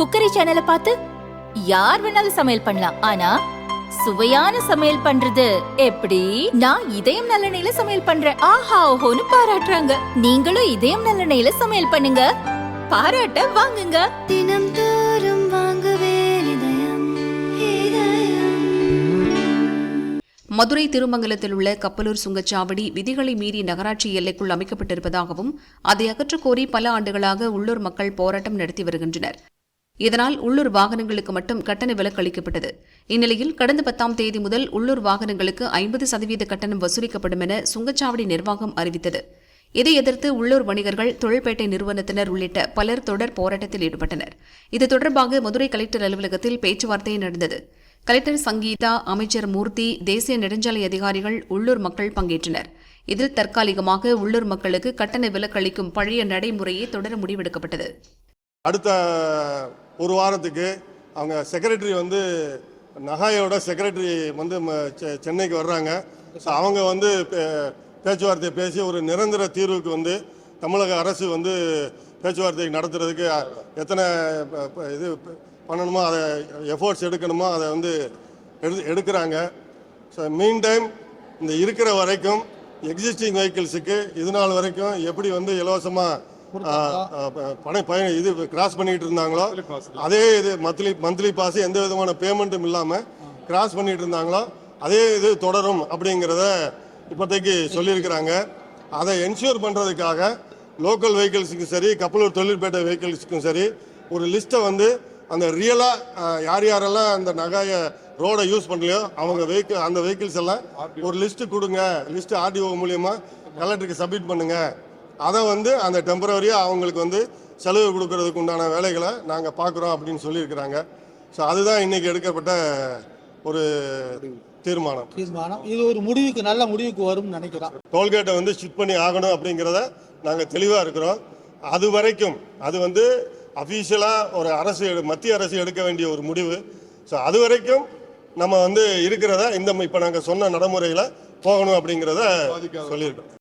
Cookery சேனலை பார்த்து யார் வேணாலும் சமையல் பண்ணலாம். ஆனா சுவையான சமையல் பண்றது எப்படி? நான் இதயம் நல்லெண்ணெயில சமையல் பண்றேன். ஆஹா ஓஹோன்னு பாராட்டுறாங்க. நீங்களும் இதயம் நல்லெண்ணெயில சமையல் பண்ணுங்க. பாராட்ட வாங்குங்க. தினம் தோறும் வாங்குவே இதயம் இதயம். மதுரை திருமங்கலத்தில் உள்ள கப்பலூர் சுங்கச்சாவடி விதிகளை மீறி நகராட்சி எல்லைக்குள் அமைக்கப்பட்டிருப்பதாகவும் அதை அகற்றக் கோரி பல ஆண்டுகளாக உள்ளூர் மக்கள் போராட்டம் நடத்தி வருகின்றனர். இதனால் உள்ளூர் வாகனங்களுக்கு மட்டும் கட்டண விலக்கு அளிக்கப்பட்டது. இந்நிலையில் கடந்த பத்தாம் தேதி முதல் உள்ளூர் வாகனங்களுக்கு ஐம்பது சதவீத கட்டணம் வசூலிக்கப்படும் என சுங்கச்சாவடி நிர்வாகம் அறிவித்தது. இதை எதிர்த்து உள்ளூர் வணிகர்கள் தொழில்பேட்டை நிறுவனத்தினர் உள்ளிட்ட பலர் தொடர் போராட்டத்தில் ஈடுபட்டனர். இது தொடர்பாக மதுரை கலெக்டர் அலுவலகத்தில் பேச்சுவார்த்தை நடந்தது. கலெக்டர் சங்கீதா அமைச்சர் மூர்த்தி தேசிய நெடுஞ்சாலை அதிகாரிகள் உள்ளூர் மக்கள் பங்கேற்றனர். இதில் தற்காலிகமாக உள்ளூர் மக்களுக்கு கட்டண விலக்களிக்கும் பழைய நடைமுறையை தொடர முடிவெடுக்கப்பட்டது. அடுத்த ஒரு வாரத்துக்கு அவங்க செக்ரட்டரி வந்து நகாயோட செக்ரட்டரி வந்து ம- செ- சென்னைக்கு வர்றாங்க. ஸோ அவங்க வந்து பே- பேச்சுவார்த்தை பேசி ஒரு நிரந்தர தீர்வுக்கு வந்து தமிழக அரசு வந்து பேச்சுவார்த்தை நடத்துறதுக்கு எத்தனை இது பண்ணணுமோ அதை எஃபோர்ட்ஸ் எடுக்கணுமோ அதை வந்து எடு எடுக்கிறாங்க. ஸோ மீன் டைம் இந்த இருக்கிற வரைக்கும் எக்ஸிஸ்டிங் வெஹிக்கிள்ஸுக்கு இது நாள் வரைக்கும் எப்படி வந்து இலவசமாக பணம் பயணம் இது கிராஸ் பண்ணிட்டு இருந்தாங்களோ? அதே இது மந்த்லி மந்த்லி பாஸ் எந்த விதமான பேமெண்ட்டும் இல்லாமல் கிராஸ் பண்ணிட்டு இருந்தாங்களோ? அதே இது தொடரும் அப்படிங்கிறத இப்போதைக்கு சொல்லியிருக்கிறாங்க. அதை என்ஷூர் பண்ணுறதுக்காக லோக்கல் வெஹிக்கிள்ஸுக்கும் சரி கப்பலூர் தொழிற்பேட்டை வெஹிக்கிள்ஸுக்கும் சரி ஒரு லிஸ்ட்டை வந்து அந்த ரியலாக யார் யாரெல்லாம் அந்த நகாய ரோடை யூஸ் பண்ணலையோ அவங்க வெஹிக்கிள் அந்த வெஹிக்கிள்ஸ் எல்லாம் ஒரு லிஸ்ட்டு கொடுங்க. லிஸ்ட்டு ஆர்டிஓ மூலியமாக கலெக்டருக்கு சப்மிட் பண்ணுங்க. அதை வந்து அந்த டெம்பரவரியாக அவங்களுக்கு வந்து செலவு கொடுக்கறதுக்கு உண்டான வேலைகளை நாங்கள் பார்க்குறோம் அப்படின்னு சொல்லியிருக்கிறாங்க. ஸோ அதுதான் இன்னைக்கு எடுக்கப்பட்ட ஒரு தீர்மானம். தீர்மானம். இது ஒரு முடிவுக்கு நல்ல முடிவுக்கு வரும்னு நினைக்கிறோம். டோல்கேட்டை வந்து ஷிஃப்ட் பண்ணி ஆகணும் அப்படிங்கிறத நாங்கள் தெளிவாக இருக்கிறோம். அது வரைக்கும் அது வந்து அஃபீஷியலாக ஒரு அரசு எடு- மத்திய அரசு எடுக்க வேண்டிய ஒரு முடிவு. ஸோ அது வரைக்கும் நம்ம வந்து இருக்கிறத இந்த இப்போ நாங்கள் சொன்ன நடைமுறையில் போகணும் அப்படிங்கிறத சொல்லியிருக்கோம்.